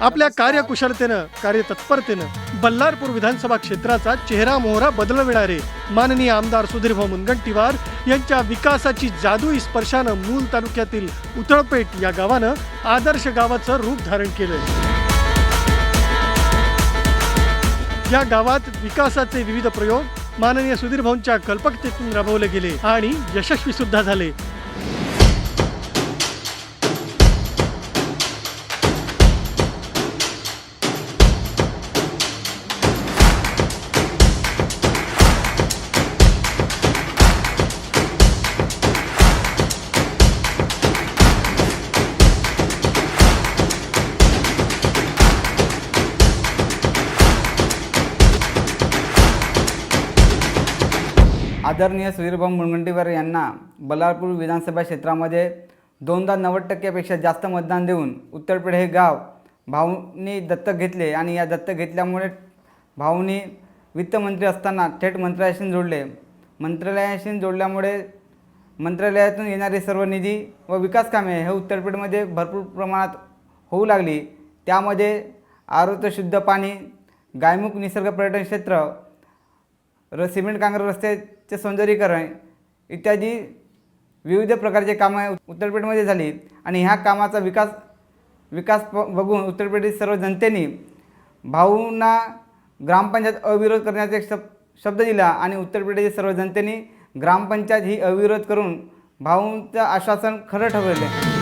आपल्या कार्यकुशलतेनं कार्यतत्परतेनं बल्लारपूर विधानसभा क्षेत्राचा चेहरा मोहरा बदलविणारे माननीय आमदार सुधीरभाऊ मुनगंटीवार यांच्या विकासाची जादुई स्पर्शानं मूल तालुक्यातील उतळपेठ या गावानं आदर्श गावाचं रूप धारण केलंय. या गावात विकासाचे विविध प्रयोग माननीय सुधीर भाऊंच्या कल्पकतेतून राबवले गेले आणि यशस्वी सुद्धा झाले. आदरणीय सुधीरभाऊ मुनगंटीवार यांना बल्लारपूर विधानसभा क्षेत्रामध्ये दोनदा नव्वद टक्क्यापेक्षा जास्त मतदान देऊन उत्तरपेठ हे गाव भाऊंनी दत्तक घेतले आणि या दत्तक घेतल्यामुळे भाऊंनी वित्तमंत्री असताना थेट मंत्रालयाशी जोडले. मंत्रालयाशी जोडल्यामुळे मंत्रालयातून येणारे सर्व निधी व विकास कामे हे उत्तरपेठमध्ये भरपूर प्रमाणात होऊ लागली. त्यामध्ये आरोग्य शुद्ध पाणी गायमुख निसर्ग पर्यटन क्षेत्र र सिमेंट कांग्र रस्त्याचे सौंदर्यीकरण इत्यादी विविध प्रकारचे कामं उत्तरपेठमध्ये झाली आणि ह्या कामाचा विकास विकास प बघून उत्तरपेठेतील सर्व जनतेने भाऊंना ग्रामपंचायत अविरोध करण्याचा एक शब शब्द दिला आणि उत्तरपेठेतील सर्व जनतेने ग्रामपंचायत ही अविरोध करून भाऊंचं आश्वासन खरं ठरवले.